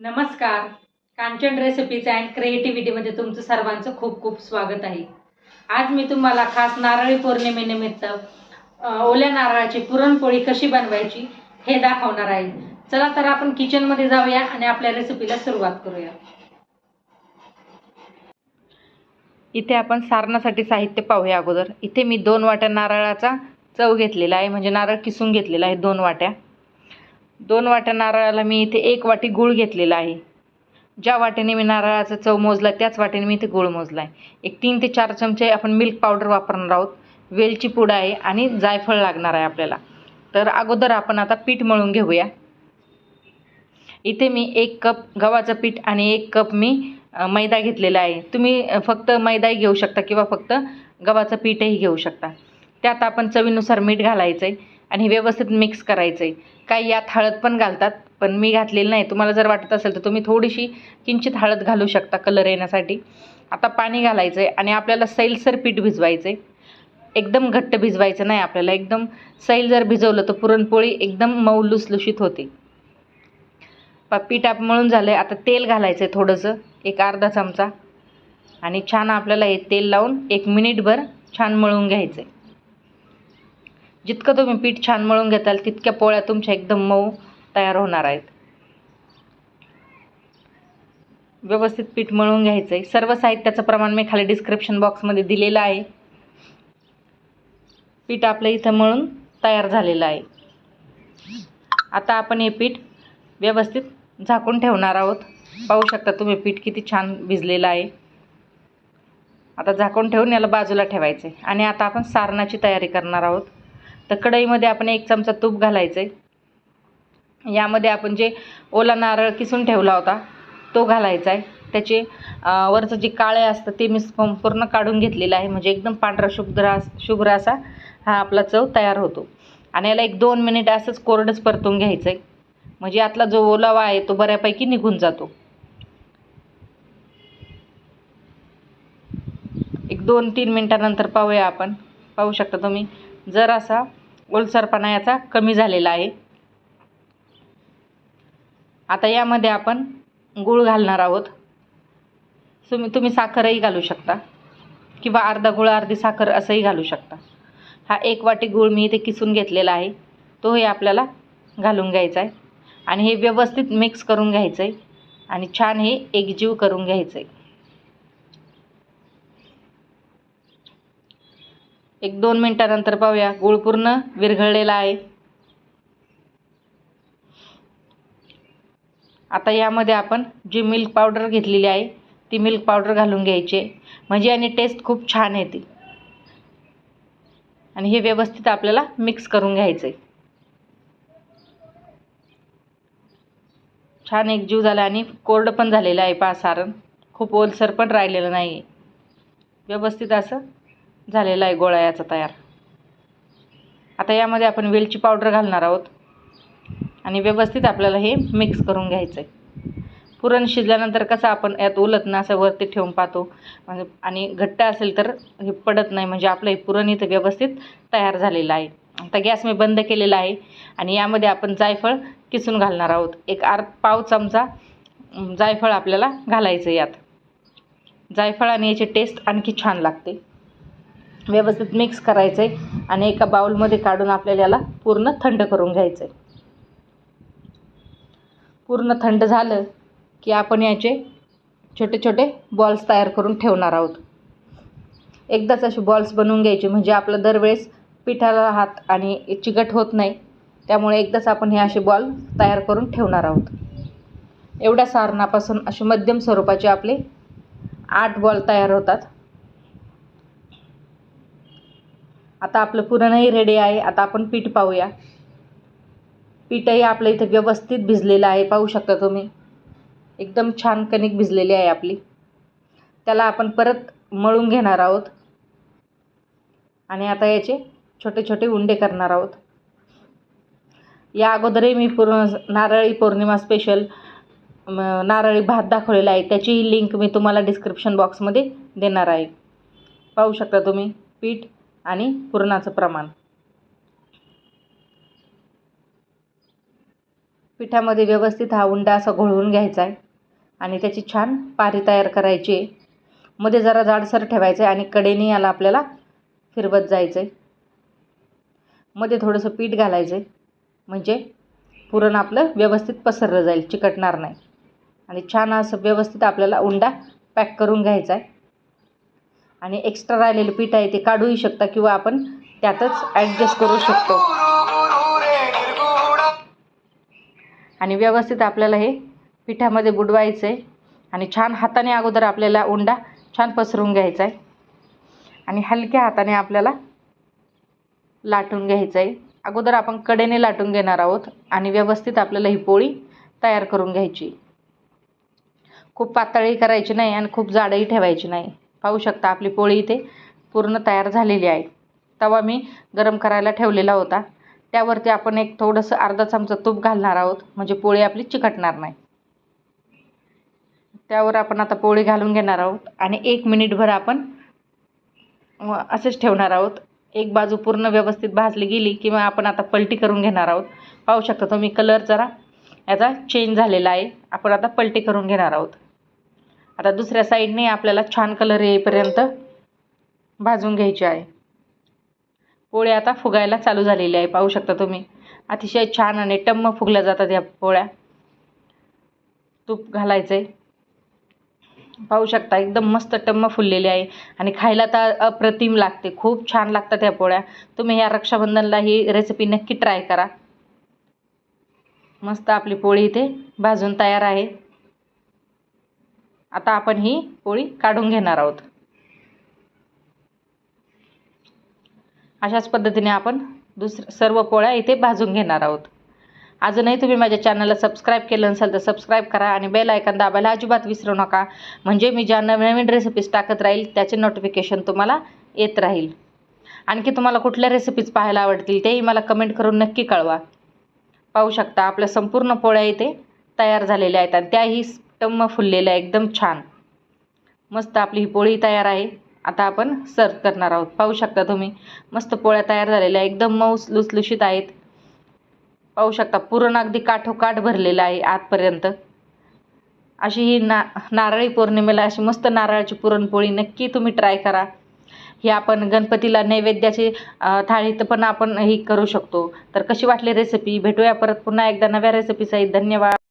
नमस्कार. Kanchan recipes and क्रिएटिव्हिटीमध्ये तुमचं सर्वांचं खूप खूप स्वागत आहे. आज मी तुम्हाला खास नारळी पौर्णिमेनिमित्त ओल्या नारळाची पुरणपोळी कशी बनवायची हे दाखवणार आहे. चला तर आपण किचनमध्ये जाऊया आणि आपल्या रेसिपीला सुरुवात करूया. इथे आपण सारणासाठी साहित्य पाहूया अगोदर. इथे मी दोन वाट्या नारळाचा चव घेतलेला आहे म्हणजे नारळ किसून घेतलेला आहे दोन वाट्या. दोन वाट्या नारळाला मी इथे एक वाटी गूळ घेतलेला आहे. ज्या वाटेने मी नारळाचा चव मोजला त्याच वाटेने मी इथे गूळ मोजला आहे एक तीन ते चार चमचे आपण मिल्क पावडर वापरणार आहोत. वेलची पूड आहे आणि जायफळ लागणार आहे आपल्याला. तर अगोदर आपण आता पीठ मळून घेऊया. इथे मी एक कप गव्हाचं पीठ आणि एक कप मी मैदा घेतलेला आहे. तुम्ही फक्त मैदाही घेऊ शकता किंवा फक्त गव्हाचं पीठही घेऊ शकता. त्यात आपण चवीनुसार मीठ घालायचं आहे आणि व्यवस्थित मिक्स करायचं आहे काही यात हळद पण घालतात पण मी घातलेली नाही. तुम्हाला जर वाटत असेल तर तुम्ही थोडीशी किंचित हळद घालू शकता कलर येण्यासाठी. आता पाणी घालायचं आहे आणि आपल्याला सैलसर पीठ भिजवायचं आहे एकदम घट्ट भिजवायचं नाही आपल्याला. एकदम सैल जर भिजवलं तर पुरणपोळी एकदम मऊ लुसलुशीत होते. पीठ आप मळून झालं आहे आता तेल घालायचं आहे थोडंसं. एक अर्धा चमचा. आणि छान आपल्याला हे तेल लावून एक मिनिटभर छान मळून घ्यायचं आहे जितकं तुम्ही पीठ छान मळून घेताल तितक्या पोळ्या तुमच्या एकदम मऊ तयार होणार आहेत. व्यवस्थित पीठ मळून घ्यायचं आहे सर्व साहित्याचं प्रमाण मी खाली डिस्क्रिप्शन बॉक्समध्ये दिलेलं आहे. पीठ आपलं इथं मळून तयार झालेलं आहे. आता आपण हे पीठ व्यवस्थित झाकून ठेवणार आहोत. पाहू शकता तुम्ही पीठ किती छान भिजलेलं आहे. आता झाकून ठेवून याला बाजूला ठेवायचं आहे आणि आता आपण सारणाची तयारी करणार आहोत. तर कढईमध्ये आपण एक चमचा तूप घालायचं आहे यामध्ये आपण जे ओला नारळ किसून ठेवला होता तो घालायचा आहे त्याचे वरचं जे काळे असतं ते मी पूर्ण काढून घेतलेलं आहे. म्हणजे एकदम पांढरा शुभ्र शुभ्र असा हा आपला चव तयार होतो. आणि याला एक दोन मिनिट असंच कोरडंच परतून घ्यायचं आहे म्हणजे आतला जो ओलावा आहे तो बऱ्यापैकी निघून जातो. एक दोन तीन मिनटानंतर पाहूया आपण. पाहू शकता तुम्ही जरासा ओलसरपणा याचा कमी झालेला आहे. आता यामध्ये आपण गूळ घालणार आहोत. तुम्ही तुम्ही साखरही घालू शकता किंवा अर्धा गुळ अर्धी साखर असंही घालू शकता. हा एक वाटी गूळ मी इथे किसून घेतलेला आहे. तोही आपल्याला घालून घ्यायचा आहे आणि हे व्यवस्थित मिक्स करून घ्यायचं आहे आणि छान हे एकजीव करून घ्यायचं आहे एक दोन मिनटानंतर पाहूया. गूळ पूर्ण विरघळलेला आहे. आता यामध्ये आपण जी मिल्क पावडर घेतलेली आहे ती मिल्क पावडर घालून घ्यायची आहे. म्हणजे आणि टेस्ट खूप छान येते. आणि हे व्यवस्थित आपल्याला मिक्स करून घ्यायचं आहे. छान एक जीव झाला आणि कोरडं पण झालेलं आहे पासारण. खूप ओलसर पण राहिलेलं नाही आहे व्यवस्थित असं झालेला आहे गोळा याचा तयार. आता यामध्ये आपण वेलची पावडर घालणार आहोत. आणि व्यवस्थित आपल्याला हे मिक्स करून घ्यायचं आहे पुरण शिजल्यानंतर कसं आपण यात उलत ना असं वरती ठेवून पाहतो. म्हणजे आणि घट्ट असेल तर हे पडत नाही. म्हणजे आपलं हे पुरण इथं व्यवस्थित तयार झालेलं आहे. आता गॅस मी बंद केलेला आहे. आणि यामध्ये आपण जायफळ किसून घालणार आहोत. एक आर पाव चमचा जायफळ आपल्याला घालायचं यात. जायफळ आणि याची टेस्ट आणखी छान लागते. व्यवस्थित मिक्स करायचं आहे आणि एका बाउलमध्ये काढून आपल्याला याला पूर्ण थंड करून घ्यायचं आहे पूर्ण थंड झालं की आपण याचे छोटे छोटे बॉल्स तयार करून ठेवणार आहोत. एकदाच असे बॉल्स बनवून घ्यायचे म्हणजे आपलं दरवेळेस पिठाला हात आणि चिकट होत नाही त्यामुळे एकदाच आपण हे असे बॉल तयार करून ठेवणार आहोत. एवढ्या सारणापासून असे मध्यम स्वरूपाचे आपले आठ बॉल तयार होतात. आता आपलं पुरणही रेडी आहे. आता आपण पीठ पाहूया. पीठही आपलं इथं व्यवस्थित भिजलेलं आहे. पाहू शकता तुम्ही. एकदम छान कणिक भिजलेली आहे आपली. त्याला आपण परत मळून घेणार आहोत. आणि आता याचे छोटे छोटे उंडे करणार आहोत. या अगोदरही मी पूर्ण नारळी पौर्णिमा स्पेशल नारळी भात दाखवलेला आहे. त्याचीही लिंक मी तुम्हाला डिस्क्रिप्शन बॉक्समध्ये देणार आहे. पाहू शकता तुम्ही. पीठ आणि पुरणाचं प्रमाण. पिठामध्ये व्यवस्थित हा उंडा असा घोळवून घ्यायचा आहे आणि त्याची छान पारी तयार करायची आहे. मध्ये जरा जाडसर ठेवायचं आहे आणि कडेने याला आपल्याला फिरवत जायचं आहे मध्ये थोडंसं पीठ घालायचं आहे म्हणजे पुरण आपलं व्यवस्थित पसरलं जाईल चिकटणार नाही. आणि छान असं व्यवस्थित आपल्याला उंडा पॅक करून घ्यायचा आहे. आणि एक्स्ट्रा राहिलेलं पीठ आहे ते काढूही शकता किंवा आपण त्यातच ॲडजस्ट करू शकतो. आणि व्यवस्थित आपल्याला हे पिठामध्ये बुडवायचं आहे आणि छान हाताने अगोदर आपल्याला उंडा छान पसरून घ्यायचा आहे आणि हलक्या हाताने आपल्याला लाटून घ्यायचं आहे अगोदर आपण कडेने लाटून घेणार आहोत आणि व्यवस्थित आपल्याला ही पोळी तयार करून घ्यायची. खूप पातळही करायची नाही आणि खूप जाडही ठेवायची नाही. पाहू शकता आपली पोळी इथे पूर्ण तयार झालेली आहे. तवा मी गरम करायला ठेवलेला होता. त्यावरती आपण एक थोडंसं अर्धा चमचा तूप घालणार आहोत. म्हणजे पोळी आपली चिकटणार नाही. त्यावर आपण आता पोळी घालून घेणार आहोत. आणि एक मिनिटभर आपण असेच ठेवणार आहोत. एक बाजू पूर्ण व्यवस्थित भाजली गेली किंवा आपण आता पलटी करून घेणार आहोत. पाहू शकता तुम्ही कलर जरा याचा चेंज झालेला आहे. आपण आता पलटी करून घेणार आहोत. आता दुसऱ्या साईडने आपल्याला छान कलर येईपर्यंत भाजून घ्यायची आहे. पोळ्या आता फुगायला चालू झालेल्या आहे पाहू शकता तुम्ही. अतिशय छान आणि टम्म फुगल्या जातात या पोळ्या. तूप घालायचं आहे पाहू शकता एकदम मस्त टम्म फुललेली आहे. आणि खायला तर अप्रतिम लागते खूप छान लागतात या पोळ्या. तुम्ही या रक्षाबंधनला ही रेसिपी नक्की ट्राय करा. मस्त आपली पोळी इथे भाजून तयार आहे. आता आपण ही पोळी काढून घेणार आहोत. अशाच पद्धतीने आपण दुसरं सर्व पोळ्या इथे भाजून घेणार आहोत. अजूनही तुम्ही माझ्या चॅनलला सबस्क्राईब केलं नसेल तर सबस्क्राईब करा आणि बेल ऐकन दाबायला अजिबात विसरू नका. म्हणजे मी ज्या नवीन नवीन रेसिपीज टाकत राहील त्याचे नोटिफिकेशन तुम्हाला येत राहील. आणखी तुम्हाला कुठल्या रेसिपीज पाहायला आवडतील तेही मला कमेंट करून नक्की कळवा. पाहू शकता आपल्या संपूर्ण पोळ्या इथे तयार झालेल्या आहेत आणि त्याही टम्म फुललेला आहे एकदम छान. मस्त आपली ही पोळी तयार आहे. आता आपण सर्व करणार आहोत. पाहू शकता तुम्ही मस्त पोळ्या तयार झालेल्या आहे एकदम मऊस लुसलुशीत आहेत. पाहू शकता पुरण अगदी काठोकाठ भरलेलं आहे आतपर्यंत. अशी ही ना नारळी पौर्णिमेला अशी मस्त नारळाची पुरणपोळी नक्की तुम्ही ट्राय करा. ही आपण गणपतीला नैवेद्याची थाळीत पण आपण ही करू शकतो. तर कशी वाटली रेसिपी भेटूया परत पुन्हा एकदा नव्या रेसिपीसाठी धन्यवाद.